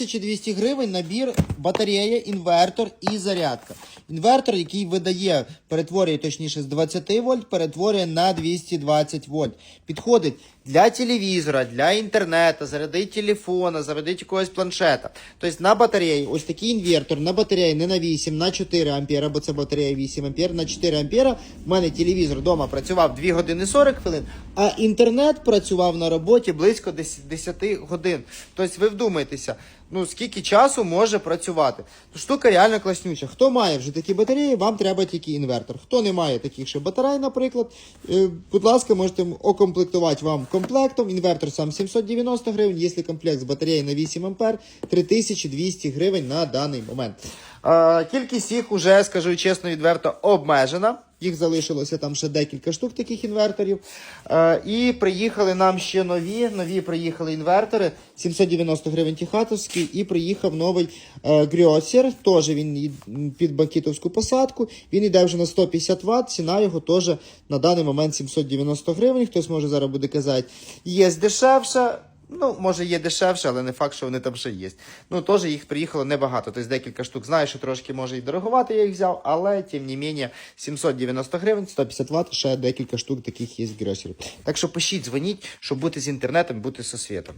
1200 гривень набір, батарея, інвертор і зарядка. Інвертор, який видає, перетворює точніше з 20 вольт, перетворює на 220 вольт. Підходить для телевізора, для інтернету, зарядить телефона, зарядить якогось планшета. Тобто на батареї, ось такий інвертор на батареї не на 8, на 4 ампера, бо це батарея 8 ампер, на 4 ампера. В мене телевізор вдома працював 2 години 40 хвилин, а інтернет працював на роботі близько 10 10 годин. Тобто ви вдумайтеся, ну скільки часу може працювати. Штука реально класнюча. Хто має вже такі батареї, вам треба тільки інвертор. Хто не має таких ще батарей, наприклад, е, будь ласка, можете окомплектувати вам комплектом. Інвертор сам 790 гривень, якщо комплект з батареї на 8 ампер, 3200 гривень на даний момент. Е, кількість їх уже, скажу чесно, відверто обмежена. Їх залишилося там ще декілька штук таких інверторів. Е, і приїхали нам ще нові. Нові приїхали інвертори. 790 гривень Тіхатовський. І приїхав новий е, Грьосер. Теж він під бакітовську посадку. Він йде вже на 150 Вт. Ціна його теж на даний момент 790 гривень. Хтось може зараз буде казати, є дешевше. Ну, може, є дешевше, але не факт, що вони там ще є. Ну, теж їх приїхало небагато. Тобто декілька штук. Знаю, що трошки може і дорогувати я їх взяв, але тим не менше 790 гривень, 150 Вт, ще декілька штук таких є гросерів. Так що пишіть, дзвоніть, щоб бути з інтернетом, бути з світом.